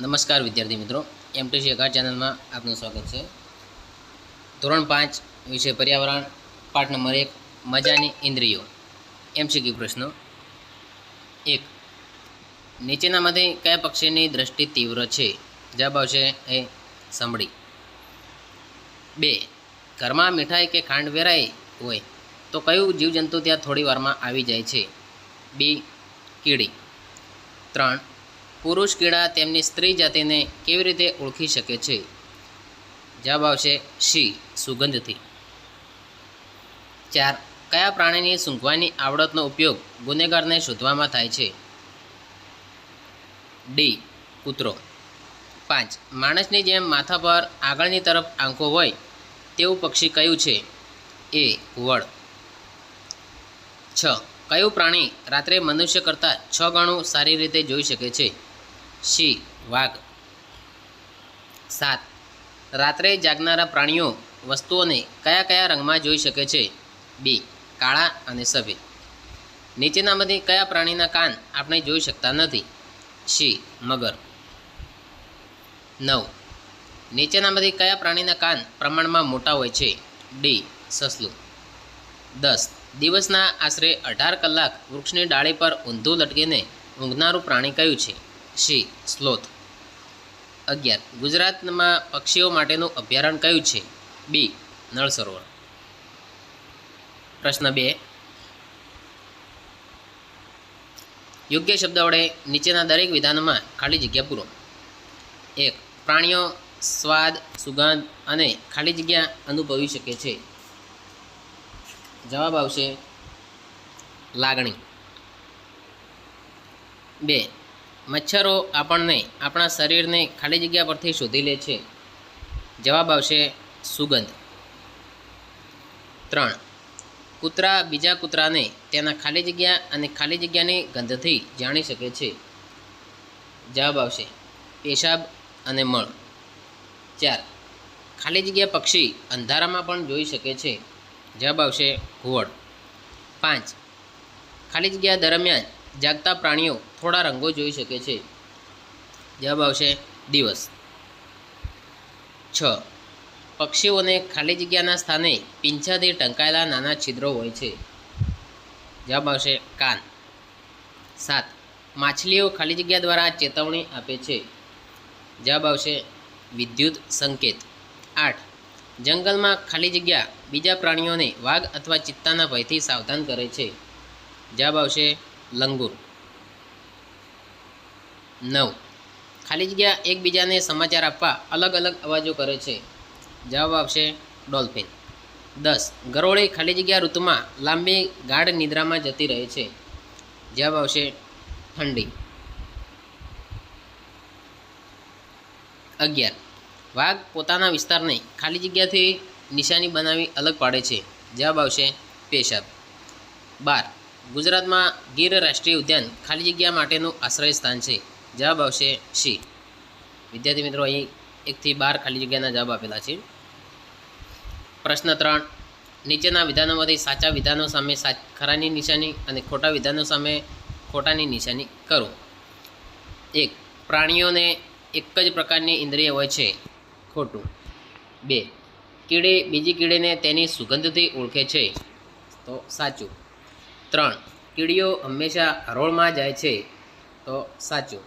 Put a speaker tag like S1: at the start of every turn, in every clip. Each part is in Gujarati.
S1: નમસ્કાર વિદ્યાર્થી મિત્રો. એમટીસી અઘાર ચેનલમાં આપનું સ્વાગત છે. ધોરણ પાંચ, વિષય પર્યાવરણ, પાઠ નંબર એક, મજાની ઇન્દ્રિયો. એમસીક્યુ પ્રશ્નો એક નીચેનામાંથી કયા પક્ષીની દ્રષ્ટિ તીવ્ર છે? જવાબ આવશે એ સંભળી. બે, ઘરમાં મીઠાઈ કે ખાંડ વેરાઈ હોય તો કયું જીવજંતુ ત્યાં થોડી વારમાં આવી જાય છે? બી, કીડી. ત્રણ પુરુષ કીડા તેમની સ્ત્રી જાતિને કેવી રીતે ઓળખી શકે છે? જવાબ આવશે શી સુગંધથી. ચાર, કયા પ્રાણીની સૂંઘવાની આવડતનો ઉપયોગ ગુનેગારને શોધવામાં થાય છે? ડી, કૂતરો. પાંચ, માણસની જેમ માથા પર આગળની તરફ આંખો હોય તેવું પક્ષી કયું છે? એ, વડ. છ, કયું પ્રાણી રાત્રે મનુષ્ય કરતાં છ ગણું સારી રીતે જોઈ શકે છે? સી વાઘ. સાત. રાત્રે જાગનારા પ્રાણીઓ વસ્તુઓને કયા કયા રંગમાં જોઈ શકે છે? બી. કાળા અને સફેદ. નીચેનામાંથી કયા પ્રાણીના કાન આપણે જોઈ શકતા નથી? સી. મગર. નવ. નીચેનામાંથી કયા પ્રાણીના કાન પ્રમાણમાં મોટા હોય છે? ડી. સસલું. દસ. દિવસના આશરે અઢાર કલાક વૃક્ષની ડાળી પર ઊંધું લટકીને ઊંઘનારું પ્રાણી કયું છે? સી સ્લોથ. અગિયાર. ગુજરાતમાં પક્ષીઓ માટેનું અભયારણ્ય કયું છે? બી. નળ સરોવર પ્રશ્ન બે. યોગ્ય શબ્દ વડે નીચેના દરેક વિધાનોમાં ખાલી જગ્યા પૂરો. એક. પ્રાણીઓ સ્વાદ, સુગંધ અને ખાલી જગ્યા અનુભવી શકે છે. જવાબ આવશે લાગણી. બે. મચ્છરો આપણને આપણા શરીરને ખાલી જગ્યા પરથી શોધી લે છે. જવાબ આવશે સુગંધ. ત્રણ. કૂતરા બીજા કૂતરાને તેના ખાલી જગ્યા અને ખાલી જગ્યાની ગંધથી જાણી શકે છે. જવાબ આવશે પેશાબ અને મળ. ચાર. ખાલી જગ્યા પક્ષી અંધારામાં પણ જોઈ શકે છે. જવાબ આવશે ઘુવડ. પાંચ. ખાલી જગ્યા દરમિયાન જાગતા પ્રાણીઓ થોડા રંગો જોઈ શકે છે. જવાબ આવશે દિવસ. છ. પક્ષીઓને ખાલી જગ્યાના સ્થાને પીંછાથી ટંકાયેલા નાના છિદ્રો હોય છે. જવાબ આવશે કાન. સાત. માછલીઓ ખાલી જગ્યા દ્વારા ચેતવણી આપે છે. જવાબ આવશે વિદ્યુત સંકેત. આઠ. જંગલમાં ખાલી જગ્યા બીજા પ્રાણીઓને વાઘ અથવા ચિત્તાના ભયથી સાવધાન કરે છે. જવાબ આવશે લંગૂર. નવ. ખાલી જગ્યા એકબીજાને સમાચાર આપવા અલગ અલગ અવાજો કરે છે. જવાબ આવશે ડોલ્ફિન. દસ. ગરોળી ખાલી જગ્યા ઋતુમાં લાંબી ગાઢ નિદ્રામાં જતી રહે છે. જવાબ આવશે ઠંડી. અગિયાર. વાઘ પોતાના વિસ્તારને ખાલી જગ્યાથી નિશાની બનાવી અલગ પાડે છે. જવાબ આવશે પેશાબ. બાર. ગુજરાતમાં ગીર રાષ્ટ્રીય ઉદ્યાન ખાલી જગ્યા માટેનું આશ્રય સ્થાન છે. જવાબ આવશે સી. વિદ્યાર્થી મિત્રો, અહીં એકથી બાર ખાલી જગ્યાના જવાબ આપેલા છે. પ્રશ્ન ત્રણ. નીચેના વિધાનોમાંથી સાચા વિધાનો સામે ખરાની નિશાની અને ખોટા વિધાનો સામે ખોટાની નિશાની કરો. એક. પ્રાણીઓને એક જ પ્રકારની ઇન્દ્રિય હોય છે. ખોટું. બે. કીડી બીજી કીડીને તેની સુગંધથી ઓળખે છે. તો સાચું. ત્રણ કીડીઓ હંમેશા હરોળમાં જાય છે. તો સાચું.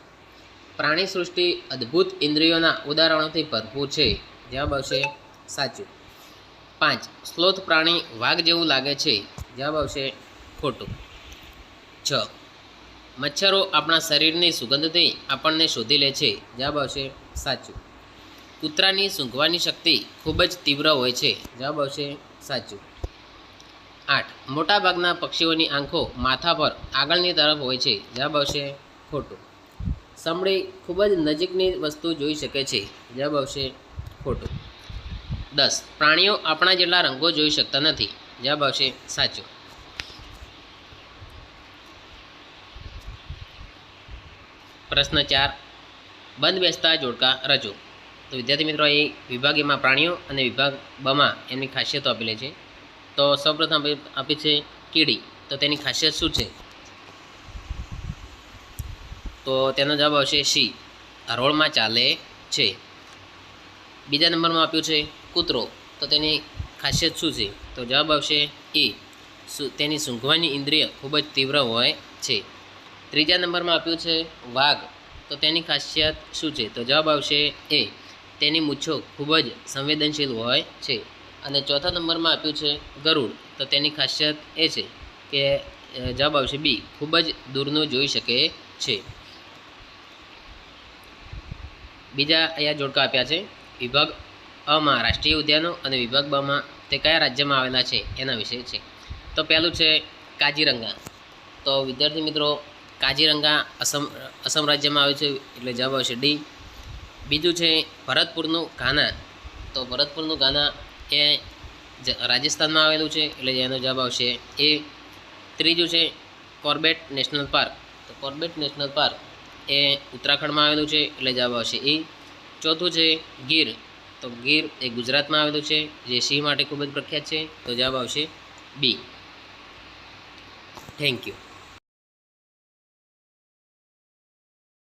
S1: પ્રાણી સૃષ્ટિ અદ્ભુત ઇન્દ્રિયોના ઉદાહરણોથી ભરપૂર છે. જવાબ આવશે સાચું. પાંચ, સ્લોથ પ્રાણી વાઘ જેવું લાગે છે. જવાબ આવશે ખોટું. છ, મચ્છરો આપણા શરીરની સુગંધથી આપણને શોધી લે છે. જવાબ આવશે સાચું. કૂતરાની સૂંઘવાની શક્તિ ખૂબ જ તીવ્ર હોય છે. જવાબ આવશે સાચું. આઠ. મોટાભાગના પક્ષીઓની આંખો માથા પર આગળની તરફ હોય છે. જવાબ આવશે ખોટું. સાંભળી ખૂબ જ નજીકની વસ્તુ જોઈ શકે છે. જવાબ આવશે ખોટું. દસ. પ્રાણીઓ આપણા જેટલા રંગો જોઈ શકતા નથી. જવાબ આવશે સાચો. પ્રશ્ન ચાર. બંધ બેસતા જોડકા રચો તો વિદ્યાર્થી મિત્રો, એ વિભાગીમાં પ્રાણીઓ અને વિભાગ બમાં એમની ખાસિયતો આપેલી છે. તો સૌપ્રથમ આપી- છે કીડી. તો તેની ખાસિયત શું છે? તો તેનો જવાબ આવશે સી હરોળમાં ચાલે છે. બીજા નંબરમાં આપ્યું છે કૂતરો. તો તેની ખાસિયત શું છે? તો જવાબ આવશે એ. તેની સૂંઘવાની ઇન્દ્રિય ખૂબ જ તીવ્ર હોય છે. ત્રીજા નંબરમાં આપ્યું છે વાઘ. તો તેની ખાસિયત શું છે? તો જવાબ આવશે એ. તેની મૂછો ખૂબ જ સંવેદનશીલ હોય છે. અને ચોથા નંબરમાં આપ્યું છે ગરુડ. તો તેની ખાસિયત એ છે કે જવાબ આવશે બી. ખૂબ જ દૂરનું જોઈ શકે છે. બીજા અહીંયા જોડકા આપ્યા છે. વિભાગ અમાં રાષ્ટ્રીય ઉદ્યાનો અને વિભાગ બમાં તે કયા રાજ્યમાં આવેલા છે એના વિશે છે. તો પહેલું છે કાજીરંગા. તો વિદ્યાર્થી મિત્રો, કાજીરંગા અસમ અસમ રાજ્યમાં આવે છે એટલે જવાબ આવશે ડી. બીજું છે ભરતપુરનું ગાના તો ભરતપુરનું ગાના એ રાજસ્થાનમાં આવેલું છે, એટલે એનો જવાબ આવશે એ ત્રીજું છે કોર્બેટ નેશનલ પાર્ક. તો કોર્બેટ નેશનલ પાર્ક એ ઉત્તરાખંડમાં આવેલું છે, એટલે જવાબ આવશે એ. ચોથું છે ગીર. તો ગીર એ ગુજરાતમાં આવેલું છે, જે સિંહ માટે ખૂબ જ પ્રખ્યાત છે, તો જવાબ આવશે બી. Thank you